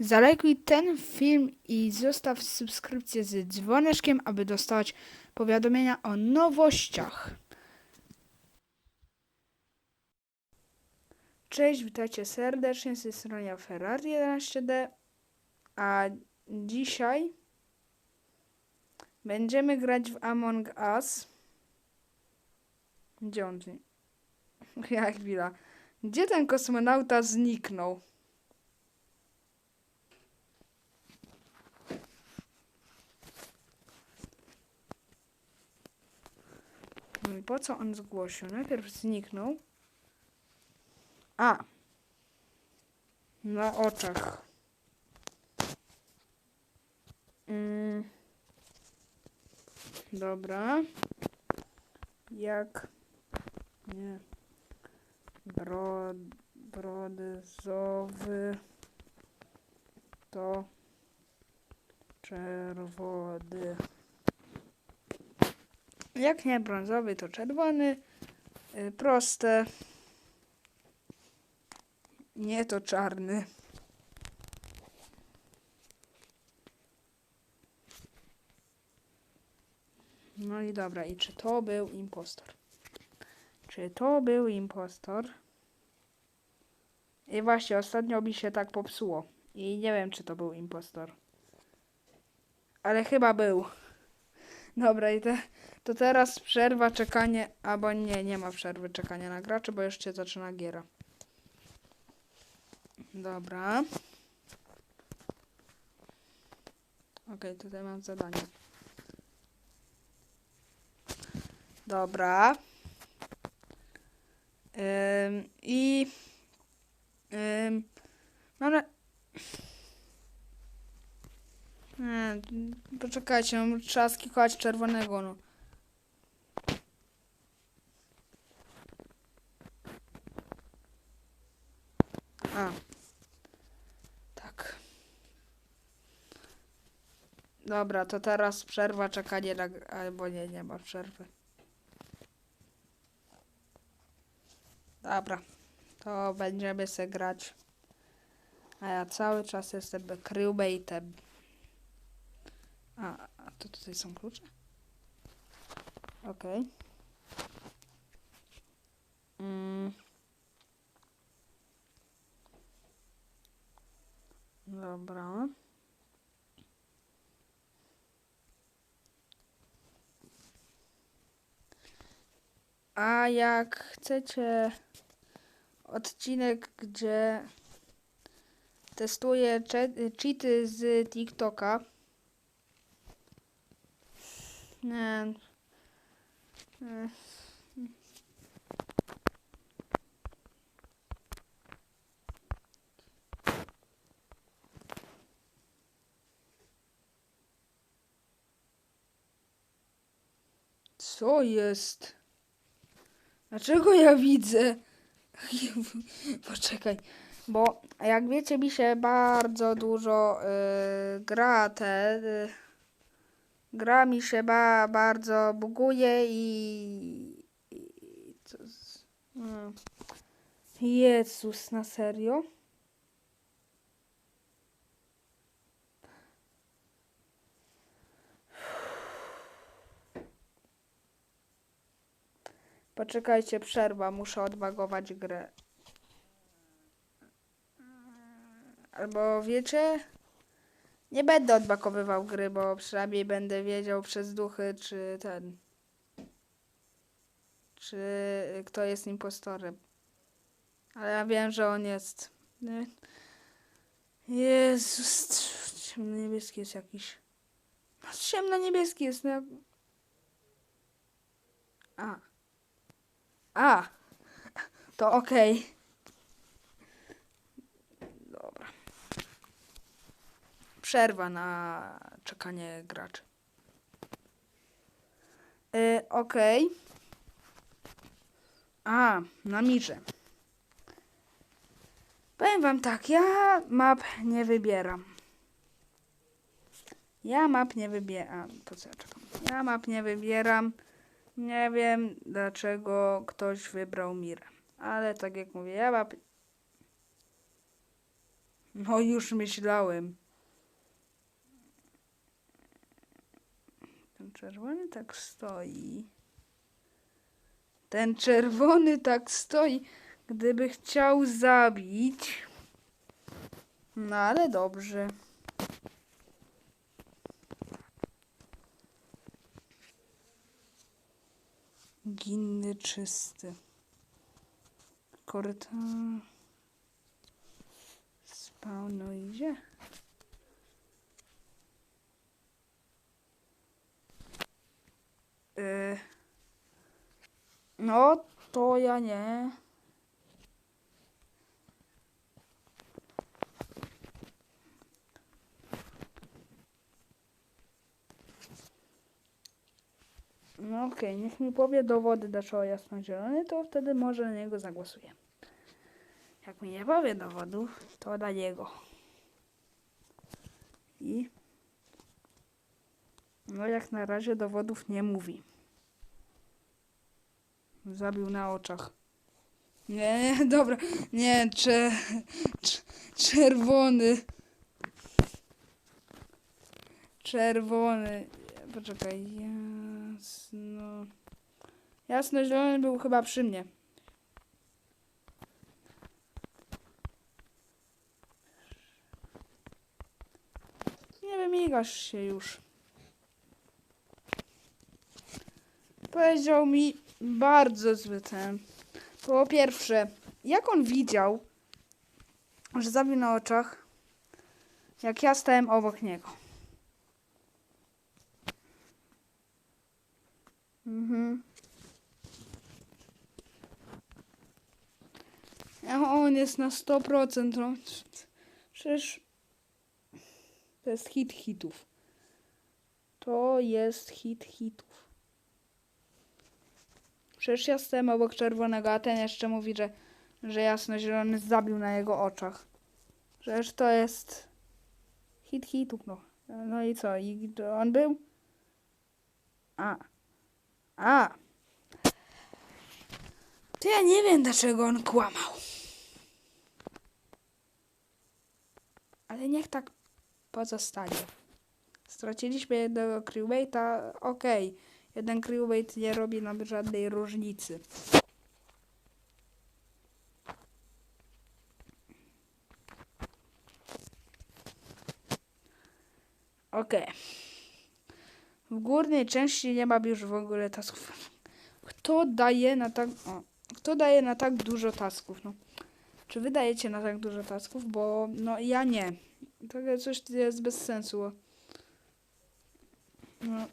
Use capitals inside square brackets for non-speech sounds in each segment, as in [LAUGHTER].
Zalajkuj ten film i zostaw subskrypcję z dzwoneczkiem, aby dostawać powiadomienia o nowościach. Cześć, witajcie serdecznie z tej strony Ferrari 11D, a dzisiaj będziemy grać w Among Us. Gdzie on? zi- [LAUGHS] Ja chwila. Gdzie ten kosmonauta zniknął? Po co on zgłosił? Najpierw zniknął. A. Na oczach. Mm. Dobra. Jak nie bro, brodyzowy to czerwony. Jak nie brązowy, to czerwony. Y, Proste. Nie to czarny. No i dobra, i czy to był impostor? Czy to był impostor? I właśnie, ostatnio mi się tak popsuło. I nie wiem, czy to był impostor. Ale chyba był. Dobra, i te, to teraz przerwa, czekanie, albo nie, nie ma przerwy, czekania na graczy, bo się zaczyna giera. Dobra. Okej, tutaj mam zadanie. Dobra. Ym, I ym, mam na... Nie, poczekajcie, trzeba skikować czerwonego, no. A. Tak. Dobra, to teraz przerwa, czekanie na... Albo nie, nie ma przerwy. Dobra, to będziemy se grać. A ja cały czas jestem crewmate'em. A, a to tutaj są klucze? Okej. Mm. Dobra. A jak chcecie odcinek, gdzie testuję cheaty z TikToka. Nie. Co jest? Dlaczego ja widzę? [LAUGHS] Poczekaj, bo jak wiecie, mi się bardzo dużo y, gra te. Y, gra mi się ba, bardzo buguje i. i co z, mm. Jezus, na serio? Poczekajcie, przerwa, muszę odbagować grę. Albo wiecie, nie będę odbakowywał gry, bo przynajmniej będę wiedział przez duchy, czy ten. Czy kto jest impostorem. Ale ja wiem, że on jest. Nie? Jezus, ciemno-niebieski jest jakiś. No, Ciemno-niebieski jest. No. A. A. To okej. Dobra. Przerwa na czekanie graczy. Yy, Okej. A, na mirze. Powiem wam tak, ja map nie wybieram. Ja map nie wybieram. To co ja czekam? Ja map nie wybieram. Nie wiem dlaczego ktoś wybrał Mirę. Ale tak jak mówię, ja map No już myślałem. Ten czerwony tak stoi. Ten czerwony tak stoi, gdyby chciał zabić. No ale dobrze. Ginny czysty. Korytarz. Spawno idzie. Yy. No, to ja nie. No okej, niech mi powie dowody dlaczego jasnozielony, to wtedy może na niego zagłosuję. Jak mi nie powie dowodów, to na niego. I no jak na razie dowodów nie mówi. Zabił na oczach. Nie, nie, dobra. Nie, cze, cz- czerwony. Czerwony. Poczekaj. Jasno. Jasno zielony był chyba przy mnie. Nie wymigasz się już. Powiedział mi bardzo zły ten. Po pierwsze, jak on widział, że zabił na oczach, jak ja stałem obok niego. Mhm. On jest na 100%. No. Przecież to jest hit hitów. To jest hit hitów. Przecież ja stałem obok czerwonego, a ten jeszcze mówi, że, że jasno-zielony zabił na jego oczach. Przecież to jest hit hitów, no. No i co? I on był? A. A. To ja nie wiem, dlaczego on kłamał. Ale niech tak pozostanie. Straciliśmy jednego crewmate'a, okej. Jeden crewmate nie robi nam żadnej różnicy. Okej. W górnej części nie ma już w ogóle tasków. [LAUGHS] Kto daje na tak... O, kto daje na tak dużo tasków? No. Czy wy dajecie na tak dużo tasków? Bo no ja nie. Takie coś jest bez sensu. No.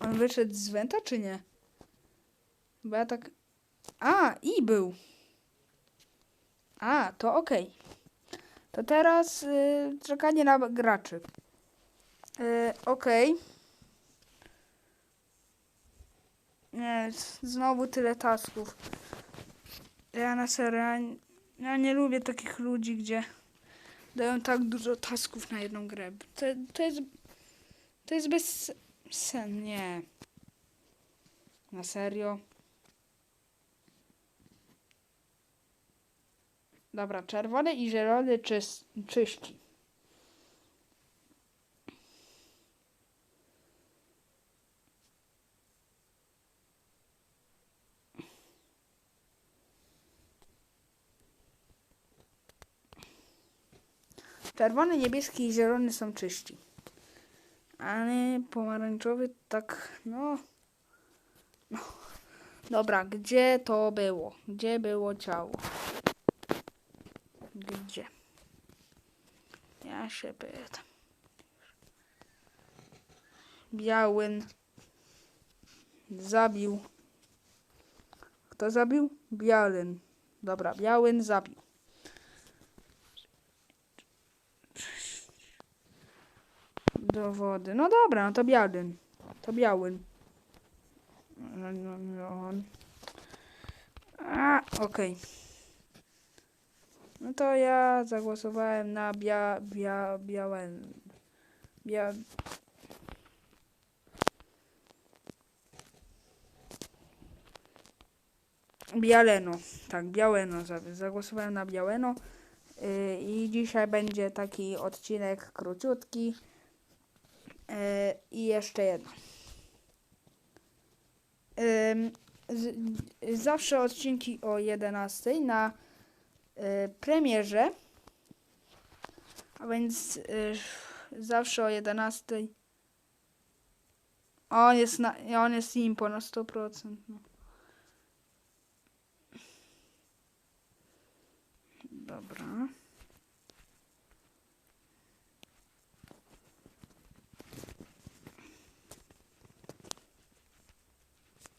On wyszedł z Wenta, czy nie? Bo ja tak... A, i był. A, to okej. To teraz y, czekanie na graczy. Y, okej. Nie, z- znowu tyle tasków. Ja na serio, ja, ja nie lubię takich ludzi, gdzie dają tak dużo tasków na jedną grę. To, to jest... To jest bez sen, nie. Na serio. Dobra, czerwony i zielony czys czyści. Czerwony, niebieski i zielony są czyści. Ale pomarańczowy tak, no. no. Dobra, gdzie to było? Gdzie było ciało? Gdzie? Ja się pytam. Białyn zabił. Kto zabił? Białyn. Dobra, Białyn zabił. Dowody. No dobra, no to Białyn. To Białyn. No, no, no. A, okej. No to ja zagłosowałem na bia, bia, białen. Bia... Bialeno. Tak, Białeno. za- Zagłosowałem na Białeno. Yy, I dzisiaj będzie taki odcinek króciutki. Yy, I jeszcze jedno. Ym, z, zawsze odcinki o 11 na premierze. A więc y, zawsze o 11. On jest, na, on jest impo na 100%. No. Dobra.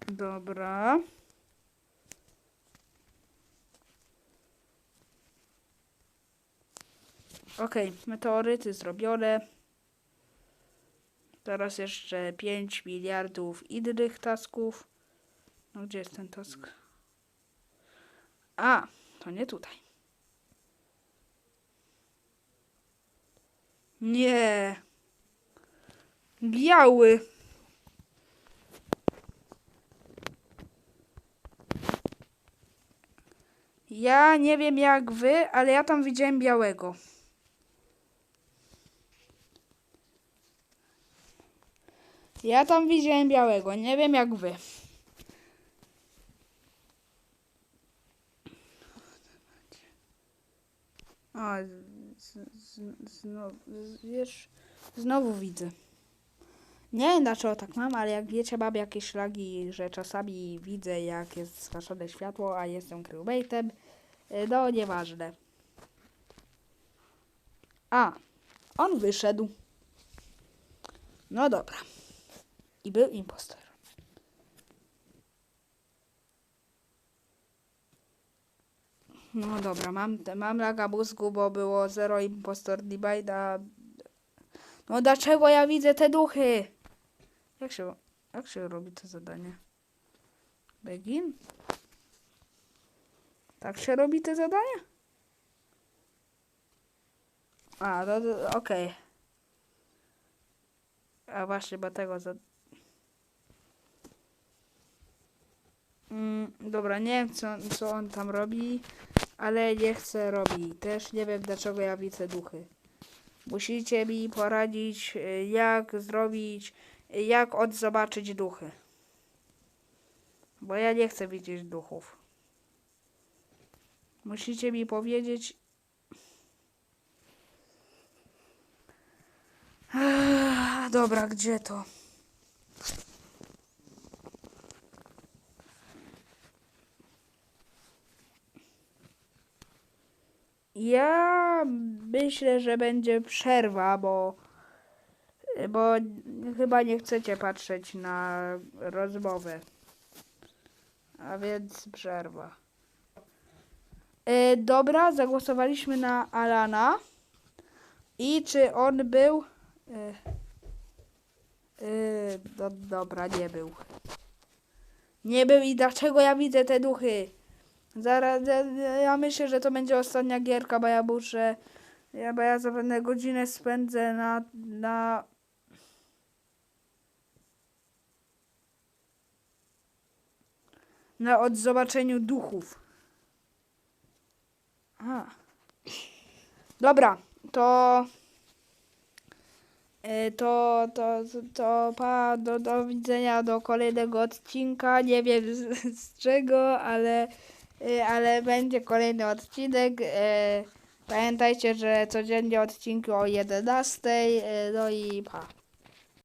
Dobra. Okej, meteoryty zrobione. Teraz jeszcze 5 miliardów innych tasków. No gdzie jest ten task? A, to nie tutaj. Nie. Biały. Ja nie wiem jak wy, ale ja tam widziałem białego. Ja tam widziałem białego, nie wiem jak wy. O, z, z, znowu, wiesz, znowu widzę. Nie wiem dlaczego tak mam, ale jak wiecie, mam jakieś szlagi, że czasami widzę jak jest zgaszone światło, a jestem crewmate'em. Y, No, nieważne. A, on wyszedł. No dobra. I był impostor. No dobra, mam, mam laga mózgu, bo było zero impostor debate, No dlaczego ja widzę te duchy? Jak się, jak się robi to zadanie? Begin? Tak się robi te zadanie? A, no, to, okej. A właśnie, bo tego za... Mm, dobra, nie wiem co, co on tam robi, ale nie chcę robić. Też nie wiem dlaczego ja widzę duchy. Musicie mi poradzić, y, jak zrobić, y, jak odzobaczyć duchy. Bo ja nie chcę widzieć duchów. Musicie mi powiedzieć. Dobra, gdzie to? Ja myślę, że będzie przerwa, bo bo chyba nie chcecie patrzeć na rozmowę. A więc przerwa. E, dobra, zagłosowaliśmy na Alana. I czy on był? E, e, do, dobra, nie był. Nie był i dlaczego ja widzę te duchy? Zaraz, ja, ja myślę, że to będzie ostatnia gierka, bo ja muszę, ja, bo ja zapewne godzinę spędzę na, na na odzobaczeniu duchów. A. Dobra, to e, to, to, to pa, do, do widzenia do kolejnego odcinka. Nie wiem z, z czego, ale, ale będzie kolejny odcinek. E, Pamiętajcie, że codziennie odcinki o 11. e, No i pa.